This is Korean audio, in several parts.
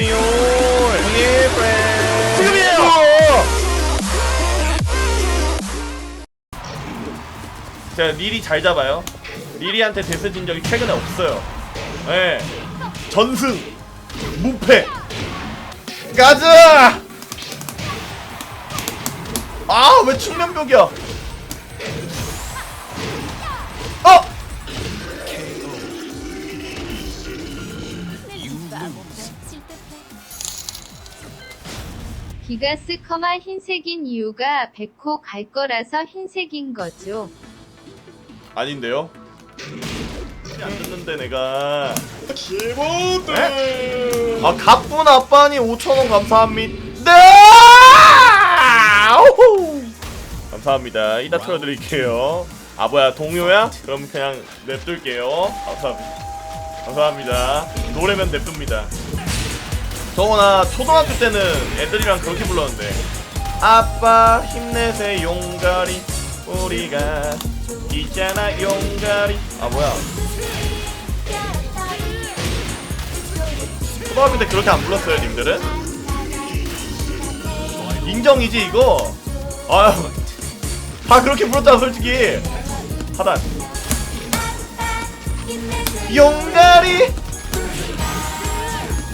오세요. 형님, 프렌. 지금이에요! 자, 릴이 잘 잡아요. 릴이한테 데스 진 적이 최근에 없어요. 예. 전승, 무패. 가자! 아, 왜 측면벽이야? 기가스 커마 흰색인 이유가 백호 갈 거라서 흰색인 거죠. 아닌데요? 안 듣는데 내가. 15등! 아, 가뿐 아빠니 5천원 감사합니다. 오호. 감사합니다. 이따 틀어드릴게요. 아, 뭐야, 동요야? 그럼 그냥 냅둘게요. 감사합니다. 감사합니다. 노래면 냅둡니다. 정원아, 초등학교 때는 애들이랑 그렇게 불렀는데. 아빠, 힘내세, 용가리. 우리가 있잖아, 용가리. 아, 뭐야. 초등학교 때 그렇게 안 불렀어요, 님들은? 인정이지 이거? 아유, 다 그렇게 불렀잖아, 솔직히. 하단. 용가리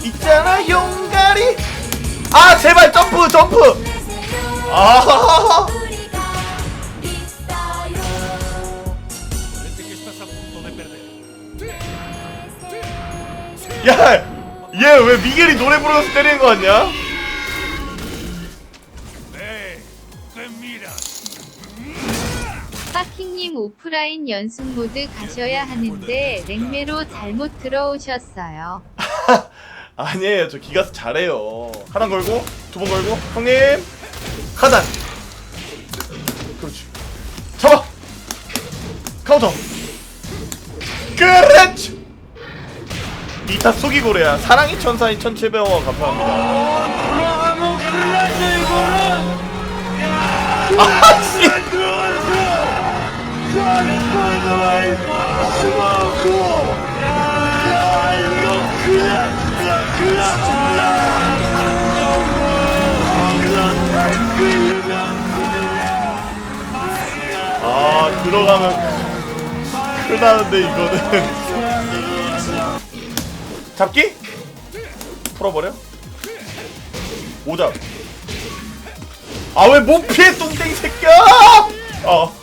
있잖아, 용가리. 아, 제발 점프, 점프. 아, 야, 얘 왜 미겔이 노래 부르면서 때리는 거 같냐? 파킹님 오프라인 연습 모드 가셔야 하는데 랭메로 잘못 들어오셨어요. 아니에요. 저 기가스 잘해요. 하단 걸고 두 번 걸고. 형님! 하단! 그렇지. 잡아! 카운터! 그렇지! 이타 속이고래야. 사랑이 천사인 1700원 감사합니다. 아씨 들어가면 큰일 나는데 이거는. 잡기? 풀어버려? 오잡. 아 왜 못 피해 똥땡이 새끼야? 어.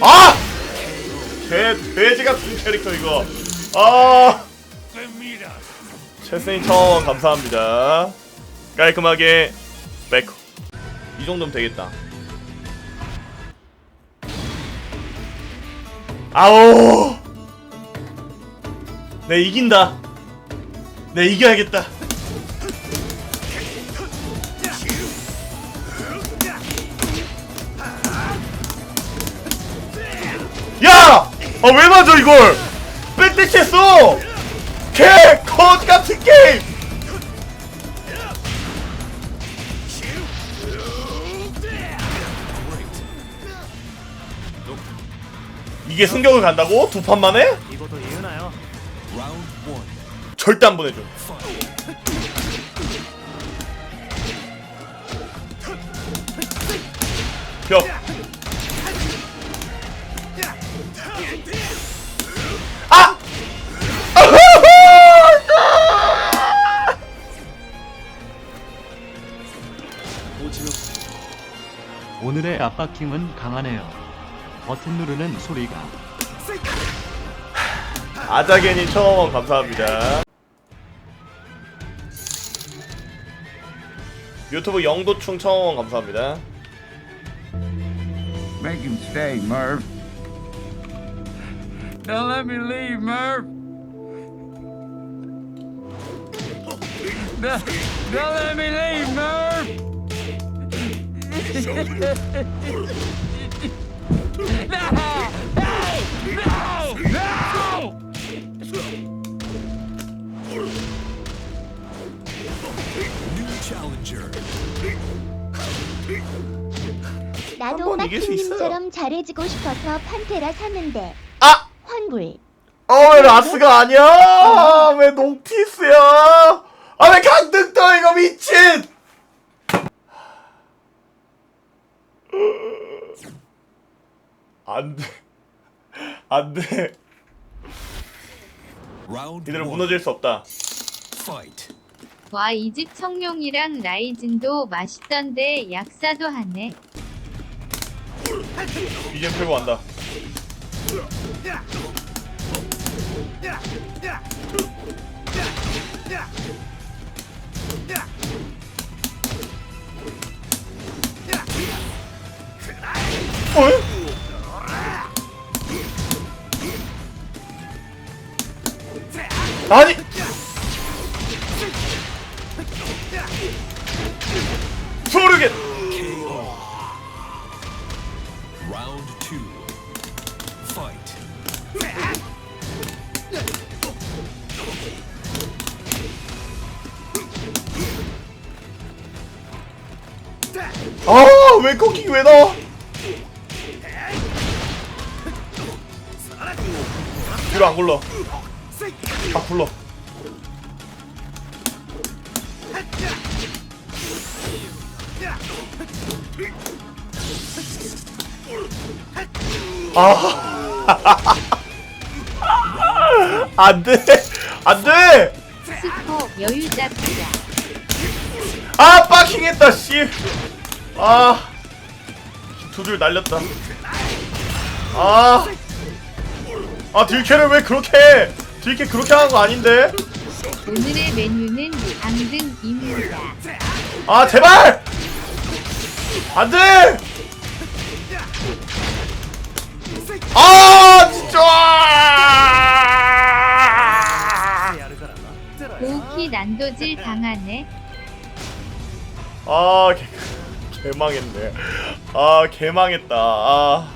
아! 개, 돼지 같은 캐릭터 이거. 아. 최스인 천 감사합니다. 깔끔하게 백호 이 정도면 되겠다 아오. 내 이긴다. 내 이겨야겠다. 야! 아 왜 맞아 이걸? 백대치했어! 개컷 같은 게임 이게 승격을 간다고? 두 판 만 에? 이것도 예은아요. 절대 안 보내줘. 벽. 아! 오늘의 압박힘은 강하네요. 버튼 누르는 소리가 아자겐이 처음 감사합니다. 유튜브 영도충 처음 감사합니다. Make him stay, Merv. Don't let me leave, Merv. No, don't let me leave, Merv. 나도 한번 이길 수 있어요. 마킹님처럼 잘해주고 싶어서 판테라 샀는데 아! 환불 아 왜 라스가 아니야? 아, 왜 녹티스야? 아 왜 강등 떠 이거 미친! 안 돼 안돼 Round 이대로 one. 무너질 수 없다 Fight. 와이 집 청룡이랑 라이진도 맛있던데 약사도 하네. 이제 풀고 간다 어? 아니 소르겐 Round two. Fight. 아왜 거기 왜 나와 뒤로 안 굴러 아 굴러. 아. 안 돼. 안 돼. 스포 여유 잡기다. 아 빠킹했다 씨 아. 두 줄 날렸다. 아, 아 딜캐를 왜 그렇게 해? 딜캐 그렇게 하는 거 아닌데? 오늘의 메뉴는 강등입니다. 아 제발! 안돼! 아 진짜! 고우키 난도질 당하네. 아 개, 개망했네. 아 개망했다. 아